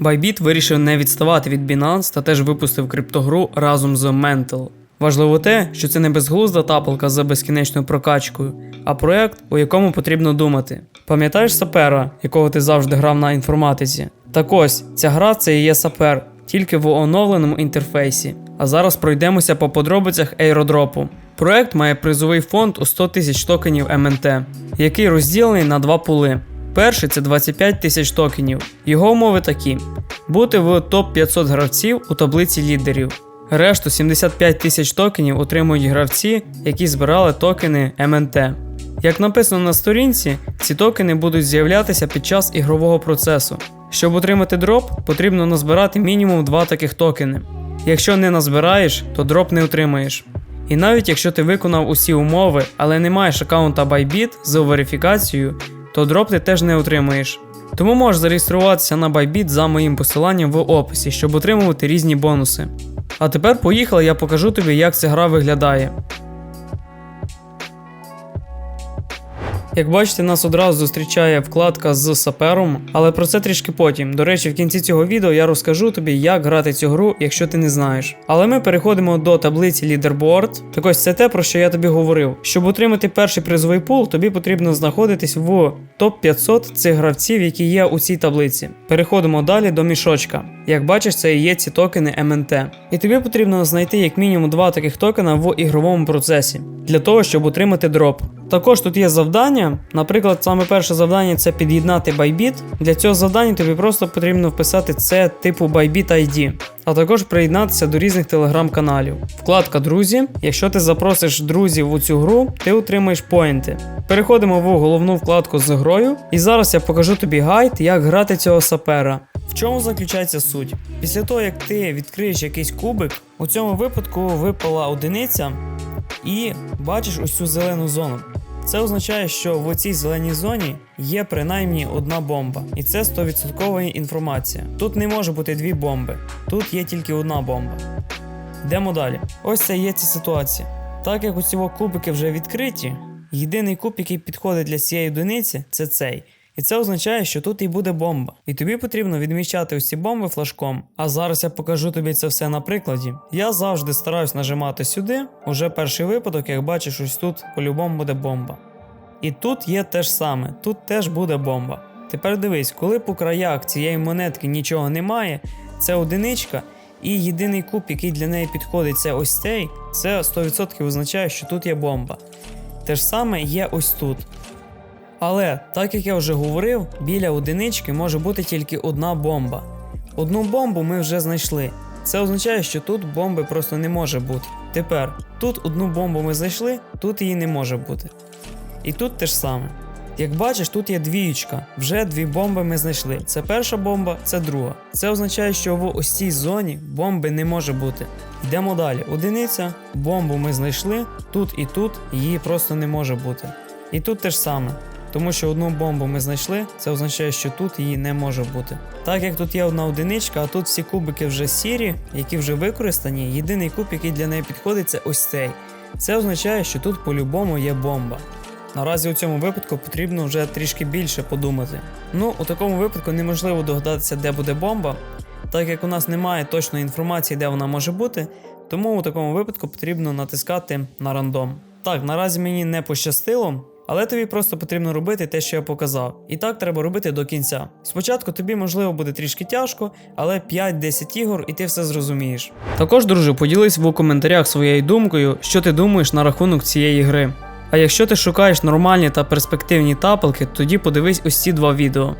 Bybit вирішив не відставати від Binance та теж випустив криптогру разом з Mental. Важливо те, що це не безглузда тапалка за безкінечною прокачкою, а проект, у якому потрібно думати. Пам'ятаєш сапера, якого ти завжди грав на інформатиці? Так ось, ця гра це і є сапер, тільки в оновленому інтерфейсі. А зараз пройдемося по подробицях аеродропу. Проект має призовий фонд у 100 тисяч токенів МНТ, який розділений на два пули. Перший це 25 тисяч токенів. Його умови такі: бути в топ 500 гравців у таблиці лідерів. Решту 75 тисяч токенів отримують гравці, які збирали токени МНТ. Як написано на сторінці, ці токени будуть з'являтися під час ігрового процесу. Щоб отримати дроп, потрібно назбирати мінімум 2 таких токени. Якщо не назбираєш, то дроп не отримаєш. І навіть якщо ти виконав усі умови, але не маєш аккаунта Bybit з верифікацією, то дроп ти теж не отримаєш. Тому можеш зареєструватися на Bybit за моїм посиланням в описі, щоб отримувати різні бонуси. А тепер поїхали, я покажу тобі, як ця гра виглядає. Як бачите, нас одразу зустрічає вкладка з сапером, але про це трішки потім. До речі, в кінці цього відео я розкажу тобі, як грати цю гру, якщо ти не знаєш. Але ми переходимо до таблиці Leaderboard. Так ось це те, про що я тобі говорив. Щоб отримати перший призовий пул, тобі потрібно знаходитись в топ 500 цих гравців, які є у цій таблиці. Переходимо далі до мішочка. Як бачиш, це і є ці токени МНТ. І тобі потрібно знайти як мінімум два таких токена в ігровому процесі для того, щоб отримати дроп. Також тут є завдання. Наприклад, саме перше завдання це під'єднати Bybit. Для цього завдання тобі просто потрібно вписати це типу Bybit ID, а також приєднатися до різних телеграм-каналів. Вкладка Друзі. Якщо ти запросиш друзів у цю гру, ти отримаєш поінти. Переходимо в головну вкладку з грою, і зараз я покажу тобі гайд, як грати цього сапера. В чому заключається суть? Після того, як ти відкриєш якийсь кубик, у цьому випадку випала одиниця, і бачиш ось цю зелену зону. Це означає, що в цій зеленій зоні є принаймні одна бомба, і це 100% інформація. Тут не може бути дві бомби, тут є тільки одна бомба. Йдемо далі. Ось це є ця ситуація. Так як у цього кубики вже відкриті, єдиний куб, який підходить для цієї одиниці, це цей. І це означає, що тут і буде бомба. І тобі потрібно відмічати ці бомби флажком. А зараз я покажу тобі це все на прикладі. Я завжди стараюсь нажимати сюди. Уже перший випадок, як бачиш, ось тут по-любому буде бомба. І тут є те ж саме, тут теж буде бомба. Тепер дивись, коли по краях цієї монетки нічого немає, це одиничка, і єдиний куб, який для неї підходить, це ось цей, це 100% означає, що тут є бомба. Те ж саме є ось тут. Але, так як я вже говорив, біля одинички може бути тільки одна бомба. Одну бомбу ми вже знайшли. Це означає, що тут бомби просто не може бути. Тепер, тут одну бомбу ми знайшли, тут її не може бути. І тут те ж саме. Як бачиш, тут є двіючка. Вже дві бомби ми знайшли. Це перша бомба, це друга. Це означає, що в ось цій зоні бомби не може бути. Йдемо далі. Одиниця, бомбу ми знайшли, тут і тут її просто не може бути. І тут те ж саме. Тому що одну бомбу ми знайшли, це означає, що тут її не може бути. Так як тут є одна одиничка, а тут всі кубики вже сірі, які вже використані, єдиний куб, який для неї підходить, це ось цей. Це означає, що тут по-любому є бомба. Наразі у цьому випадку потрібно вже трішки більше подумати. Ну, у такому випадку неможливо догадатися, де буде бомба, так як у нас немає точної інформації, де вона може бути, тому у такому випадку потрібно натискати на рандом. Так, наразі мені не пощастило, але тобі просто потрібно робити те, що я показав. І так треба робити до кінця. Спочатку тобі можливо буде трішки тяжко, але 5-10 ігор і ти все зрозумієш. Також, друже, поділись в коментарях своєю думкою, що ти думаєш на рахунок цієї гри. А якщо ти шукаєш нормальні та перспективні тапелки, тоді подивись ось ці два відео.